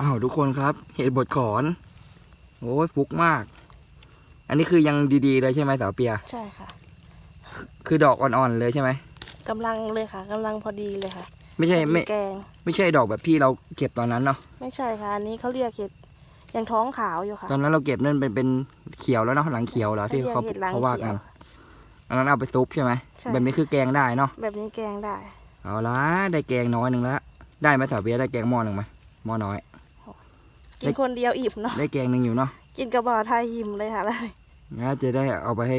อ้าวทุกคนครับ เห็ดบดขอน โอ้ยฟุกมาก อันนี้คือยังดีๆเลยใช่ไหมสาวเปีย ใช่ค่ะ คือดอกอ่อนๆเลยใช่ไหมกำลังเลยค่ะกำลังพอดีเลยค่ะไม่ใช่ไม่แกง ไม่ใช่ดอกแบบที่เราเก็บตอนนั้นเนาะไม่ใช่ค่ะอันนี้เขาเรียกเห็ดยังท้องขาวอยู่ค่ะ ตอนนั้นเราเก็บนั่นเป็นเป็นเขียวแล้วเนาะหลังเขียวเหรอที่เขาเห็ดหลังเขาว่ากันขียอันนั้นเอาไปซุปใช่ไหมใช่ แบบนี้คือแกงได้เนาะแบบนี้แกงได้ เอาละได้แกงน้อยหนึ่งละได้ไหมสาวเปียได้แกงหม้อหนึ่งไหมหม้อน้อย กินคนเดียวอิ่มเนาะได้แกงหนึ่งอยู่เนาะกินกระบอกไทยอิ่มเลยค่ะเลยงั้นจะได้เอาไปให้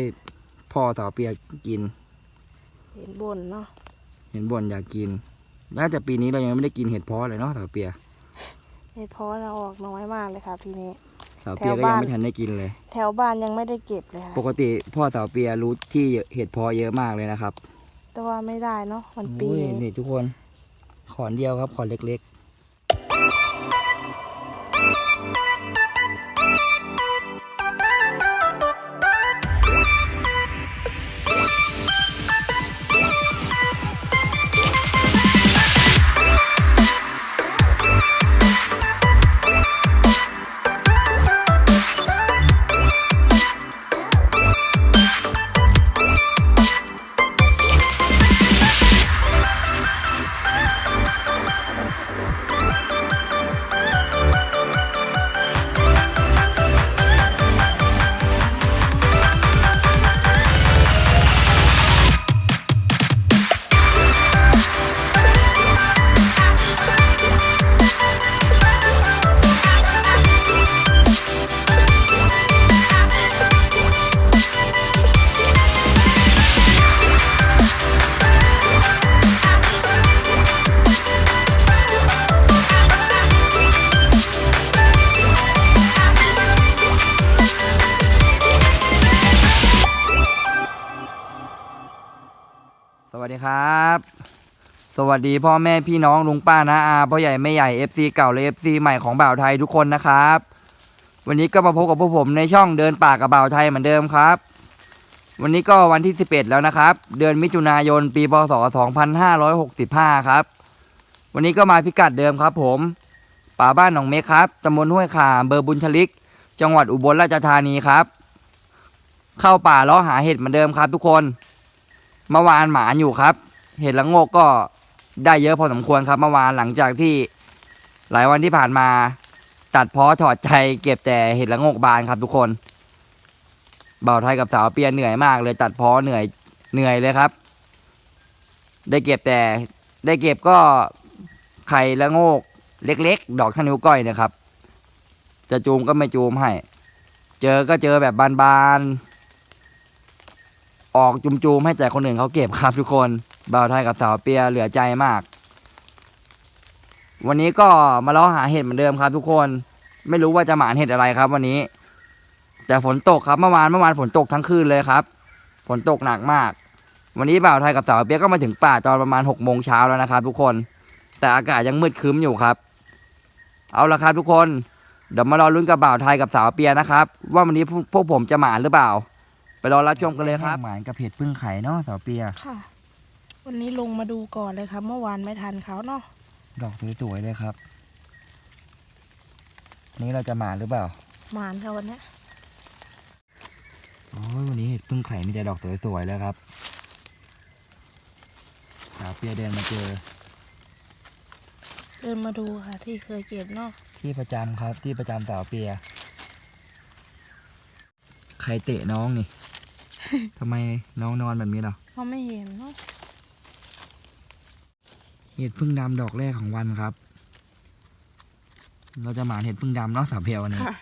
พ่อสาวเปียกิน เห็นบนเนาะเห็นบ่นอยากกินน่าจะปีนี้เรายังไม่ได้กินเห็ดเพาะเลยเนาะสาวเปียเห็ดเพาะเราออกน้อยมากเลยค่ะทีนี้สาวเปียแถวก็บ้านยังไม่ทันได้กินเลย แถวบ้านยังไม่ได้เก็บเลยค่ะปกติพ่อสาวเปียรู้ที่เห็ดเพาะเยอะมากเลยนะครับ แต่ว่าไม่ได้เนาะมันปีโอ้ยนี้นี่ทุกคนขอนเดียวครับขอนเล็กๆ สวัสดีพ่อแม่พี่น้องลุงป้านะอาพ่อใหญ่แม่ใหญ่ FC เก่าและ FC ใหม่ของบ่าวไทยทุกคนนะครับ วันนี้ก็มาพบกับพวกผมในช่องเดินป่ากับบ่าวไทยเหมือนเดิมครับ วันนี้ก็วันที่ 11 แล้วนะครับ เดือนมิถุนายนปีพศ 2565 ครับ วันนี้ก็มาพิกัดเดิมครับ ผมป่าบ้านหนองเมฆครับตำบลห้วยขาอำเบอร์บุญชลิก จังหวัดอุบลราชธานีครับ เข้าป่าล้อหาเห็ดเหมือนเดิมครับ ทุกคนเมื่อวานหมานอยู่ครับ เห็ดละโงกก็ ได้เยอะพอสมควรครับเมื่อวานหลังจากที่หลายวันที่ผ่านมา ตัดเพาะถอดใจเก็บแต่เห็ดละงกบานครับทุกคน เบาไทยกับสาวเปียเหนื่อยมากเลยตัดเพาะเหนื่อยเหนื่อยเลยครับ ได้เก็บแต่ได้เก็บก็ไข่ละโงกเล็ก ๆ ดอกทะนิ้วก้อยนะครับ จะจูมก็ไม่จูมให้ เจอก็เจอแบบบานๆออกจุมๆให้แต่คนอื่นเขาเก็บครับทุกคน บ่าวไทยกับสาวเปียเหลือใจมาก วันนี้ก็มาล้อหาเห็ดเหมือนเดิมครับ ทุกคน ไม่รู้ว่าจะหมานเห็ดอะไรครับ วันนี้ แต่ฝนตกครับเมื่อวานเมื่อวานฝนตกทั้งคืนเลยครับ ฝนตกหนักมาก วันนี้บ่าวไทยกับสาวเปียก็มาถึงป่าตอนประมาณหกโมงเช้าแล้วนะครับ ทุกคน แต่อากาศยังมืดครึ้มอยู่ครับ เอาละครับทุกคนเดี๋ยวมารอลุ้นกับบ่าวไทยกับสาวเปียนะครับ ว่าวันนี้พวกพวกผมจะหมานหรือเปล่า ไปรอรับชมกันเลยครับหมานกับเห็ดพึ่งไข่เนาะสาวเปียค่ะ วันนี้ลงมาดูก่อนเลยครับ เมื่อวานไม่ทันเขาเนาะดอกสวยๆเลยครับวันนี้เราจะหมานหรือเปล่า หมานค่ะวันเนี้ยโอ้ยวันนี้เห็ดพึ่งไข่มีแต่ดอกสวยๆเลยครับสาวเปียเดินมาเจอ เดินมาดูค่ะ ที่เคยเก็บเนาะที่ประจำครับ ที่ประจำสาวเปีย ใครเตะน้องนี่ ทำไมน้องนอนแบบนี้ล่ะ เขาไม่เห็นเนาะ เห็ดพึ่งดำดอกแรกของวันครับ เราจะหมานเห็ดพึ่งดำเนาะสาวเปียวันนี้ ค่ะ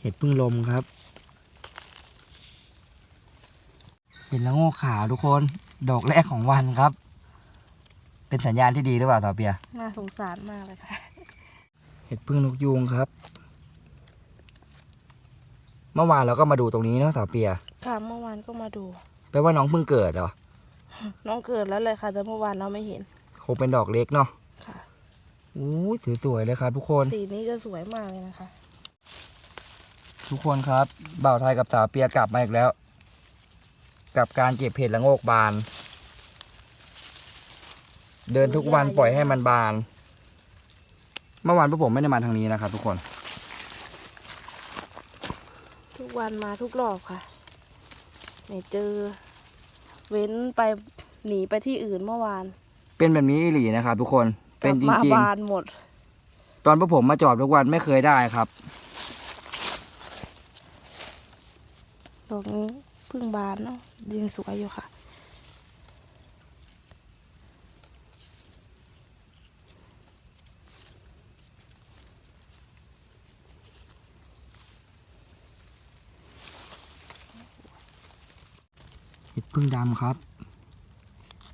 เห็ดพึ่งลมครับ เห็ดละโง่ขาวทุกคน ดอกแรกของวันครับ เป็นสัญญาณที่ดีหรือเปล่าสาวเปีย น่าสงสารมากเลยค่ะ เห็ดพึ่งนกยูงครับ เมื่อวานเราก็มาดูตรงนี้เนาะสาวเปีย ค่ะเมื่อวานก็มาดู แปลว่าน้องเพิ่งเกิดเหรอ น้องเกิดแล้วเลยค่ะ แต่เมื่อวานเราไม่เห็น คงเป็นดอกเล็กเนาะค่ะอู้สวยๆเลยครับทุกคน สีนี้จะสวยมากเลยนะคะ ทุกคนครับบ่าวไทยกับสาวเปียกลับมาอีกแล้ว กับการเก็บเห็ดละโงกบาน เดินทุกวันปล่อยให้มันบาน เมื่อวานพวกผมไม่ได้มาทางนี้นะครับ ทุกคน ทุกวันมาทุกรอบค่ะไม่เจอ เว้นไปหนีไปที่อื่นเมื่อวาน เป็นแบบนี้อีหลีนะครับทุกคนกเป็ลันจมาริงบานหมดๆตอนพวกผมมาจอดทุกวันไม่เคยได้ครับดอกนี้เพิ่งบานเนาะยังสวยอยู่ค่ะ เห็ดพึ่งดำครับ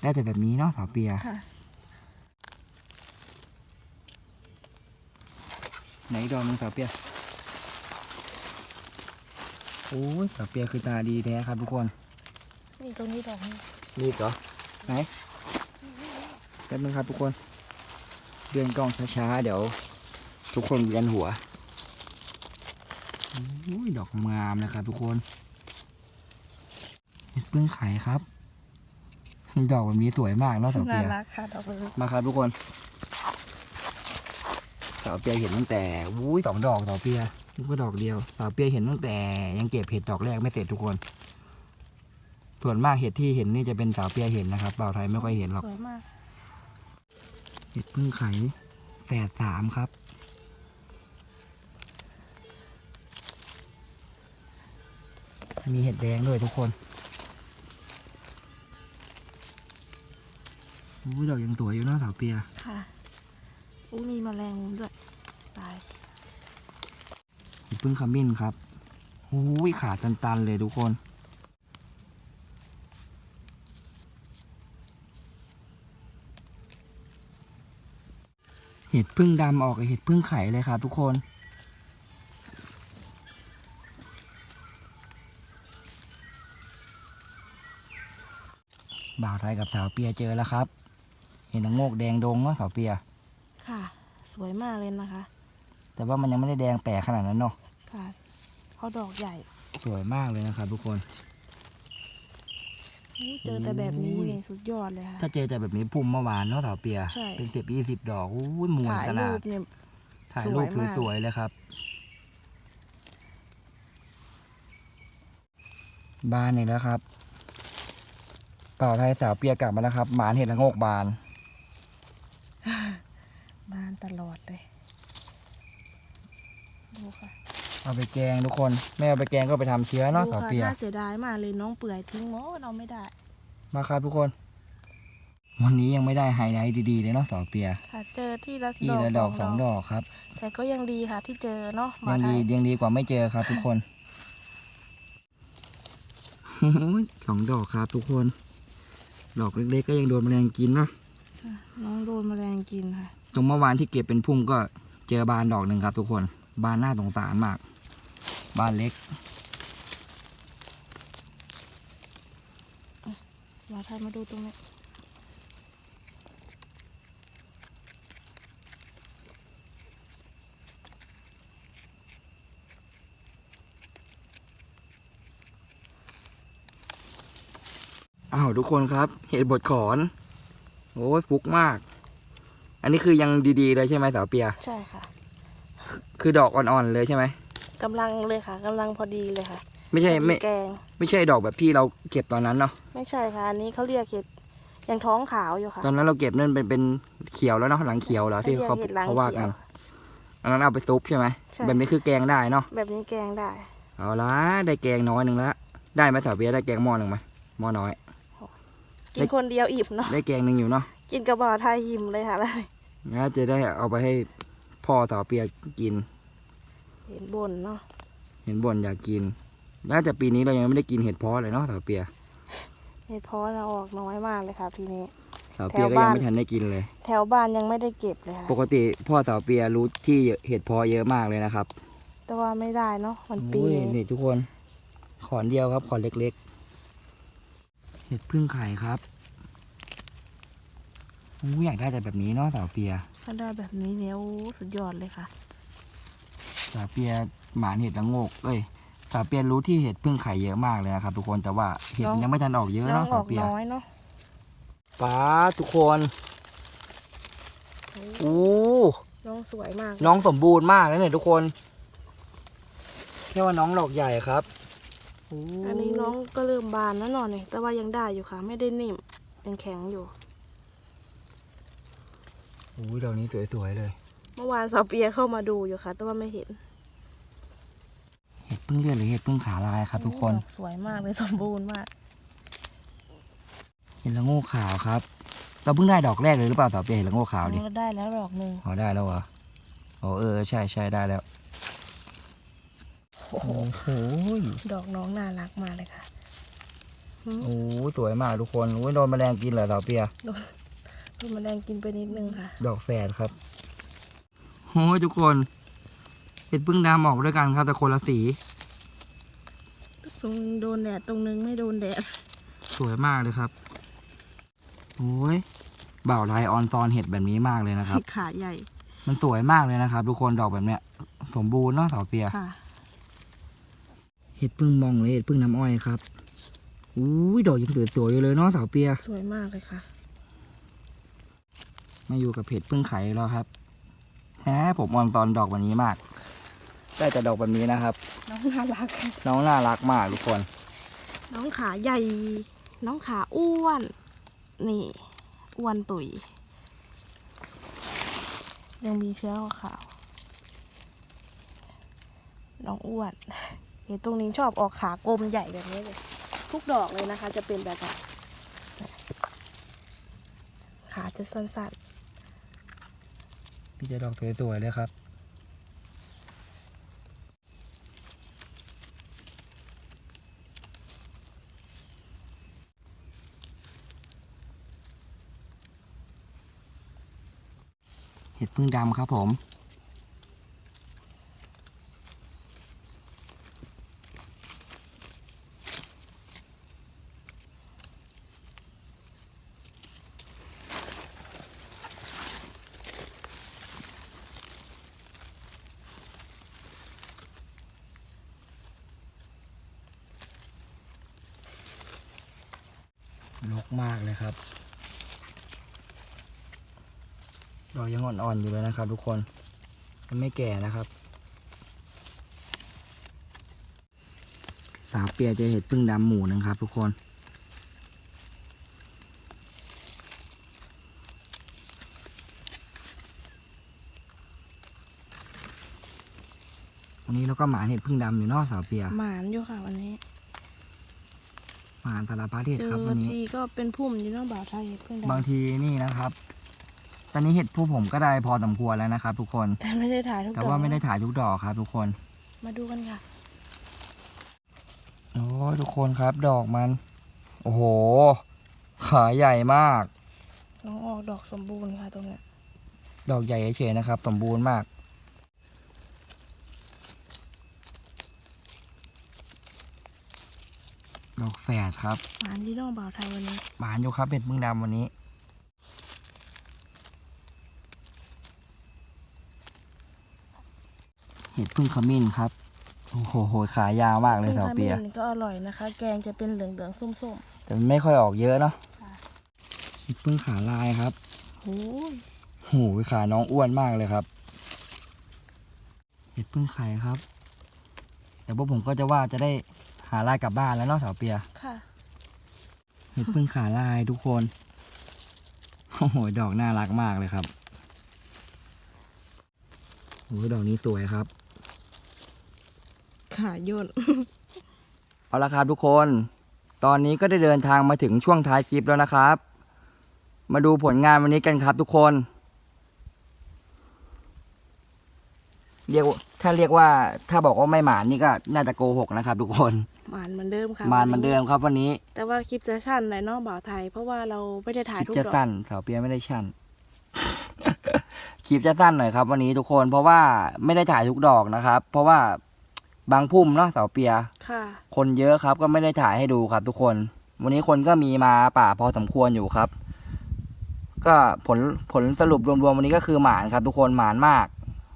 ได้แต่แบบนี้เนาะสาวเปียค่ะไหนดอกหนึงสาวเปียโอ้ยสาวเปียคือตาดีแท้ครับทุกคนนี่ตรงนี้ดอกนี้นี่เหรอไหนแป๊บนึงครับทุกคนเลื่อนกล้องช้าๆเดี๋ยว ทุกคนเวียนหัวโอ้ยดอกงามเลยครับทุกคนเห็ดพึ่งไข่ครับ ดอกแบบนี้สวยมากเนาะสาวน่าเปียรักค่ะดอกนี้มาครับทุกคนสาวเปียเห็นตั้งแต่วุ้ยสองดอกสาวเปียนึกว่าดอกเดียวสาวเปียเห็นตั้งแต่ ยังเก็บเห็ดดอกแรกไม่เสร็จทุกคน ส่วนมากเห็ดที่เห็นนี่จะเป็นสาวเปียเห็นนะครับบ่าวไทยไม่ค่อยเห็นหรอก สวยมากเห็ดพึ่งไข่แฝดสามครับ มีเห็ดแดงด้วยทุกคน อุ้ยดอกยังสวยอยู่เนอะสาวเปีย ค่ะอู้มีแมลงมุมด้วย ตายเห็ดพึ่งขมิ้นครับหูยขาตันๆเลยทุกคน เห็ดพึ่งดำออกกับเห็ดพึ่งไข่เลยครับทุกคนบ่าวไทยกับสาวเปียเจอแล้วครับเห็นนางโงกแดงดงเนาะสาวเปีย ค่ะ สวยมากเลยนะคะ แต่ว่ามันยังไม่ได้แดงแปลกขนาดนั้นเนาะค่ะเขาดอกใหญ่สวยมากเลยนะครับทุกคนอู้เจอแต่แบบนี้โอ้ยนี่สุดยอดเลยค่ะ ถ้าเจอแต่แบบนี้พุ่มเมื่อวานเนาะสาวเปีย ใช่ เป็นสิบยี่สิบดอกอู้ยมวนถ่ายขนารูดปเนี่ย ถ่ายรูปสวยมาก สวยๆเลยครับ บานอีกแล้วครับเป่าไทยสาวเปียกลับมาแล้วครับ หมานเห็ดละโงกบานบาน ตลอดเลย ดูค่ะเอาไปแกงทุกคนไม่เอาไปแกงก็ไปทำเชื้อเนาะดูสาวค่ะเปีย น่าเสียดายมากเลยน้องเปื่อยทิ้งหมดเราไม่ได้ มาครับทุกคน วันนี้ยังไม่ได้ไฮไลท์ดีๆเลยเนาะสาวเปียค่ะ เจอที่ละทีละดอกสองดอกครับ แต่ก็ยังดีค่ะที่เจอเนาะมายังดีได้ยังดีกว่าไม่เจอครับทุกคนสองดอกครับทุกคน ดอกเล็กๆก็ยังโดนแมลงกินเนาะ น้องโดนแมลงกินค่ะ ตรงเมื่อวานที่เก็บเป็นพุ่มก็เจอบานดอกหนึ่งครับทุกคน บานน่าสงสารมาก บานเล็กมาไทยมาดูตรงนี้อ้าวทุกคนครับ เห็ดบดขอน โอ้ยฟุกมาก อันนี้คือยังดีๆเลยใช่ไหมสาวเปีย ใช่ค่ะ คือดอกอ่อนๆเลยใช่ไหมกำลังเลยค่ะกำลังพอดีเลยค่ะไม่ใช่ไม่แกง ไม่ใช่ดอกแบบที่เราเก็บตอนนั้นเนาะไม่ใช่ค่ะ อันนี้เขาเรียกเห็ดยังท้องขาวอยู่ค่ะ ตอนนั้นเราเก็บนั่นเป็นเป็นเขียวแล้วเนาะหลังเขียวเหรอที่เขาเรียกเห็ดหลังเขาว่ากันเขียว อันนั้นเอาไปซุปใช่ไหมใช่ แบบนี้คือแกงได้เนาะแบบนี้แกงได้เอาละได้แกงน้อยหนึ่งละได้ไหมสาวเบียร์ได้แกงหม้อหนึ่งไหมหม้อน้อย กินคนเดียวอิ่มเนาะได้แกงหนึ่งอยู่เนาะ กินกระบอกไทยหิมเลยค่ะแล้วงั้นจะได้เอาไปให้พ่อสาวเปียกิน เห็นบนเนาะเห็นบ่นอยากกิน น่าจะปีนี้เรายังไม่ได้กินเห็ดเพาะเลยเนาะสาวเปียเห็ดเพาะเราออกน้อยมากเลยค่ะทีนี้สาวเปียแถวก็ยังบ้านไม่ทันได้กินเลย แถวบ้านยังไม่ได้เก็บเลยค่ะปกติพ่อสาวเปียรู้ที่เห็ดเพาะเยอะมากเลยนะครับ แต่ว่าไม่ได้เนาะมันปีโอ้ยนี้นี่ทุกคน ขอนเดียวครับ ขอนเล็ก ๆ เห็ดพึ่งไข่ครับ อู้อยากได้แต่แบบนี้เนาะสาวเปียถ้าได้แบบนี้เนี่ยโอ้สุดยอดเลยค่ะสาวเปียหมานเห็ดละโงกเอ้ยสาวเปียรู้ที่เห็ดพึ่งไข่เยอะมากเลยนะครับทุกคนแต่ว่าเห็ดมันยังไม่ทันออกเยอะน้อเนาะงอสาอวกเปียน้อยเนาะป้าทุกคนโอ้อู้น้องสวยมาก น้องสมบูรณ์มากเลยเนี่ยทุกคนแค่ว่าน้องดอกใหญ่ครับโอันนี้น้องก็เริ่มบานแล้วหน่อยแต่ว่ายังได้อยู่ค่ะ ไม่ได้นิ่มยังแข็งอยู่โอ้ยดอกนี้สวยๆเลย เมื่อวานสาวเปียเข้ามาดูอยู่ค่ะ แต่ว่าไม่เห็น เห็ดพึ่งเลือดหรือเห็ดพึ่งขาลายครับ ทุกคน ดอกสวยมากเลยสมบูรณ์มาก เห็ดละโง่ขาวครับ เราเพิ่งได้ดอกแรกเลยหรือเปล่าต่อเปียเห็ดละโง่ขาวดิ เราได้แล้วดอกหนึ่งอ๋อได้แล้วเหรออ๋อเออใช่ใช่ได้แล้ว โอ้โห ดอกน้องน่ารักมากเลยค่ะหืมโอ้ยสวยมากทุกคนโอ้ยโดนแมลงกินเหรอต่อเปียโดน แมลงกินไปนิดนึงค่ะ ดอกแฝดครับโอ้ยทุกคนเห็ดพึ่งดำออกด้วยกันครับแต่คนละสี ตรงนึงโดนแดดตรงนึงไม่โดนแดด สวยมากเลยครับโอ้ยบ่าวไทยออนซอนเห็ดแบบนี้มากเลยนะครับ ขาใหญ่ มันสวยมากเลยนะครับ ทุกคนดอกแบบเนี้ย สมบูรณ์เนาะเสาเปีย ค่ะ เห็ดพึ่งมองเลยเห็ดพึ่งน้ำอ้อยครับ อุ้ยดอกยังสวยๆอยู่เลยเนาะเสาเปีย สวยมากเลยค่ะ มาอยู่กับเห็ดพึ่งไข่แล้วครับแหมผมออนตอนดอกแบบนี้มาก ได้แต่ดอกแบบนี้นะครับ น้องน่ารัก น้องน่ารักมากทุกคน น้องขาใหญ่ น้องขาอ้วน นี่อ้วนตุ๋ยยังมีเชื้อขาวๆน้องอ้วนเห็นตรงนี้ชอบออกขากลมใหญ่แบบนี้เลย ทุกดอกเลยนะคะ จะเป็นแบบนี้ขาจะสั้น พี่จะดอกสวยๆเลยครับ เห็ดพึ่งดำครับผม มากเลยครับดอกยังอ่อนๆอยู่เลยนะครับ ทุกคนมันไม่แก่นะครับ สาวเปียจะเห็ดพึ่งดำหมูหนึงครับ ทุกคนวันนี้เราก็หมาเห็ดพึ่งดำอยู่เนอกสาวเปีย หมานอยู่ค่ะวันนี้ หมาสารพัดเห็ดเจครับอวันนี้ ทีก็เป็นพุ่มอยู่เน้องบ่าวไทยเพิ่งบางได้ทีนี่นะครับ ตอนนี้เห็ดผู้ผมก็ได้พอสมควรแล้วนะครับ ทุกคน แต่ไม่ได้ถ่ายทุกดแต่อกว่าไม่ได้ถ่ายทุกดอกครับ ทุกคน มาดูกันค่ะ โอ้ยทุกคนครับ ดอกมัน โอ้โห ขาใหญ่มาก น้องออกดอกสมบูรณ์ค่ะตรงเนี้ยดอกใหญ่เฉยๆนะครับ สมบูรณ์มาก ดอก แฝดครับหมานที่น้องบ่าวไทยวันนี้หวานอยู่ครับเห็ดพึ่งดำวันนี้ เห็ดพึ่งขมิ้นครับ โอ้โหโหขายาวมากเลยพึ่งสาวขเปีมิ้ยนนี่ก็อร่อยนะคะ แกงจะเป็นเหลืองๆส้มแต่มันไม่ค่อยออกเยอะเนาะค่ะ เห็ดพึ่งขาลายครับๆโอ้ยโหขาน้องอ้วนมากเลยครับ เห็ดพึ่งไข่ครับเดี๋ยวพวกผมก็จะว่าจะได้ หาลายกลับบ้านแล้วเนาะสาวเปียค่ะเห็ดพึ่งขาลายทุกคน โอ้โห ดอกน่ารักมากเลยครับโอ้โหดอกนี้สวยครับ ขาย่น เอาละครับทุกคน ตอนนี้ก็ได้เดินทางมาถึงช่วงท้ายคลิปแล้วนะครับ มาดูผลงานวันนี้กันครับทุกคน เรียกว่าถ้าเรียกว่าถ้าบอกว่าไม่หมานนี่ก็น่าจะโกหกนะครับทุกคน หมานเหมือนเดิมค่ะหมานเหมือนเดิมครับวันนี้แต่ว่าคลิปจะสั้นหน่อยเน้องบ่าวไทย เพราะว่าเราไม่ได้คถ่ายลิปทุกจะดอกสั้นสาวเปียไม่ได้ชั่น คลิปจะสั้นหน่อยครับ วันนี้ทุกคนเพราะว่าไม่ได้ถ่ายทุกดอกนะครับ เพราะว่าบางพุ่มเนาะสาวเปีย ค่ะ คนเยอะครับก็ไม่ได้ถ่ายให้ดูครับ ทุกคน วันนี้คนก็มีมาป่าพอสมควรอยู่ครับ ก็ผลผลสรุปรวมๆวันนี้ก็คือหมานครับ ทุกคนหมานมาก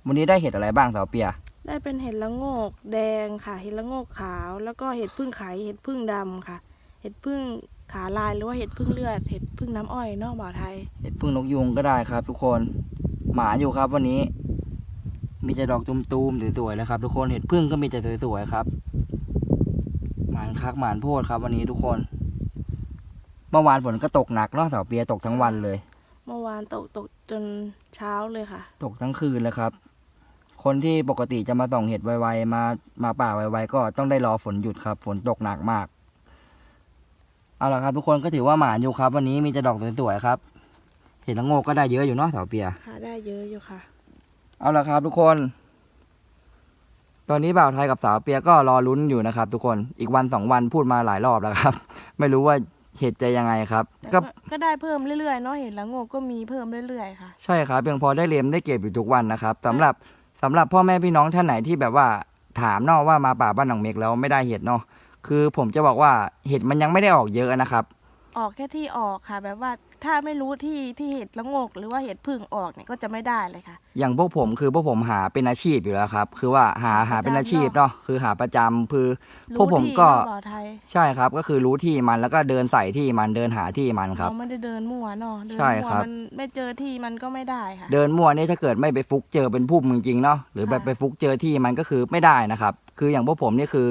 วันนี้ได้เห็ดอะไรบ้างสาวเปีย ได้เป็นเห็ดละโงกแดงค่ะ เห็ดละโงกขาว แล้วก็เห็ดพึ่งไข่เห็ดพึ่งดำค่ะ เห็ดพึ่งขาลายหรือว่าเห็ดพึ่งเลือด เห็ดพึ่งน้ำอ้อยเน้องบ่าวไทย เห็ดพึ่งนกยุงก็ได้ครับ ทุกคน หมาอยู่ครับวันนี้ มีแต่ดอกตุมๆสวยๆเลยครับ ทุกคน เห็ดพึ่งก็มีแต่สวยๆครับ หมานคักหมานโพดครับ วันนี้ทุกคน เมื่อวานฝนก็ตกหนักเนาะแถวเปียตกทั้งวันเลย เมื่อวานตกตกจนเช้าเลยค่ะ ตกทั้งคืนเลยครับ คนที่ปกติจะมาส่องเห็ดไวๆมามาป่าไวๆก็ต้องได้รอฝนหยุดครับ ฝนตกหนักมาก เอาละครับ ทุกคนก็ถือว่าหมานอยู่ครับ วันนี้มีแต่ดอกสวยๆครับ เห็ดละโงกก็ได้เยอะอยู่เนาะแถวเปีย ค่ะ ได้เยอะอยู่ค่ะ เอาละครับ ทุกคน ตอนนี้บ่าวไทยกับสาวเปียก็รอลุ้นอยู่นะครับ ทุกคนอีกวันสองวันพูดมาหลายรอบแล้วครับ ไม่รู้ว่าเห็ดจะยังไงครับ แต่ก็ก็ก็ได้เพิ่มเรื่อยๆเนาะเห็นแล้วโงกก็มีเพิ่มเรื่อยๆค่ะ ใช่ครับเพียงพอได้เรียมได้เก็บอยู่ทุกวันนะครับสำหรับ สำหรับพ่อแม่พี่น้องท่านไหนที่แบบว่าถามนอกว่ามาป่าบ้านหนองเมกแล้วไม่ได้เห็ดเนาะคือผมจะบอกว่าเห็ดมันยังไม่ได้ออกเยอะนะครับ ออกแค่ที่ออกค่ะ แบบว่าถ้าไม่รู้ที่ที่เห็ดละโงก หรือว่าเห็ดพึ่งออกเนี่ยก็จะไม่ได้เลยค่ะ อย่างพวกผมคือพวกผมหาเป็นอาชีพอยู่แล้วครับ คือว่าหาหาเป็นอาชีพเนาะคือหาประจำคือพวกผมก็รู้ที่เนาะบ่อไทย ใช่ครับ ก็คือรู้ที่มันแล้วก็เดินใส่ที่มันเดินหาที่มันครับ เราไม่ได้เดินมั่วเนาะเดินใช่มั่วครับ มันไม่เจอที่มันก็ไม่ได้ค่ะ เดินมั่วนี่ถ้าเกิดไม่ไปฟุกเจอเป็นพุ่มจริงๆเนาะหรือแบบค่ะ ไปฟุกเจอที่มันก็คือไม่ได้นะครับ คืออย่างพวกผมนี่คือ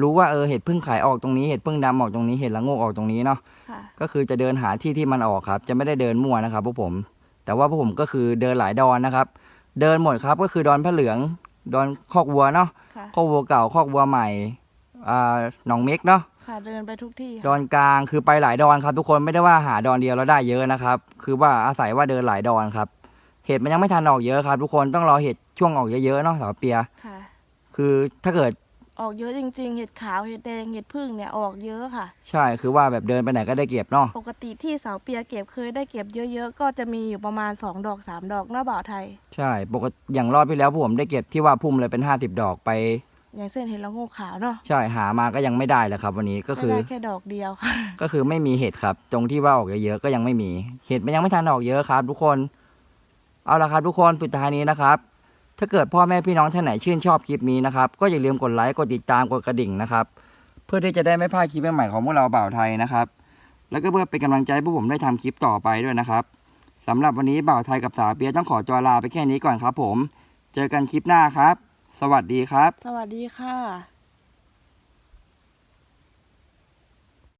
รู้ว่าเออเห็ดพึ่งขายออกตรงนี้เห็ดพึ่งดำออกตรงนี้เห็ดละโงกออกตรงนี้เนาะค่ะ ก็คือจะเดินหาที่ที่มันออกครับ จะไม่ได้เดินมั่วนะครับพวกผม แต่ว่าพวกผมก็คือเดินหลายดอนนะครับ เดินหมดครับก็คือดอนพระเหลือง ดอนคอกวัวเนาะค่ะ คอกวัวเก่าคอกวัวใหม่อ่าหนองเม็กเนาะ ค่ะเดินไปทุกที่ดค่ะอนกลางคือไปหลายดอนครับ ทุกคนไม่ได้ว่าหาดอนเดียวแล้วได้เยอะนะครับ คือว่าอาศัยว่าเดินหลายดอนครับ เห็ดมันยังไม่ทันออกเยอะครับ ทุกคนต้องรอเห็ดช่วงออกเยอะๆเนาะสาวเปีย ค่ะ คือถ้าเกิด ออกเยอะจริง ๆ เห็ดขาวเห็ดแดงเห็ดพึ่งเนี่ยออกเยอะค่ะ ใช่คือว่าแบบเดินไปไหนก็ได้เก็บเนาะปกติที่สาวเปียเก็บเคยได้เก็บเยอะๆ ก็จะมีอยู่ประมาณ 2 ดอก 3 ดอกเนาะบ่าวไทย ใช่ปกติอย่างรอบที่แล้วพวกผมได้เก็บที่ว่าพุ่มเลยเป็นห้าสิบดอกไป อย่างเส้นเห็ดละโงกขาวเนาะใช่หามาก็ยังไม่ได้เลยครับ วันนี้ก็คือได้แค่ดอกเดียวค่ะ ก็คือไม่มีเห็ดครับ ตรงที่ว่าออกเยอะๆก็ยังไม่มีเห็ดมันยังไม่ทันออกเยอะครับ ทุกคน เอาละครับทุกคนสุดท้ายนี้นะครับ ถ้าเกิดพ่อแม่พี่น้องท่านไหนชื่นชอบคลิปนี้นะครับ ก็อย่าลืมกดไลค์กดติดตามกดกระดิ่งนะครับ เพื่อที่จะได้ไม่พลาดคลิปใหม่ๆของพวกเราบ่าวไทยนะครับ แล้วก็เพื่อเป็นกำลังใจให้พวกผมได้ทำคลิปต่อไปด้วยนะครับสำหรับวันนี้บ่าวไทยกับสาวเปียต้องขอจอลาไปแค่นี้ก่อนครับผม เจอกันคลิปหน้าครับ สวัสดีครับ สวัสดีค่ะ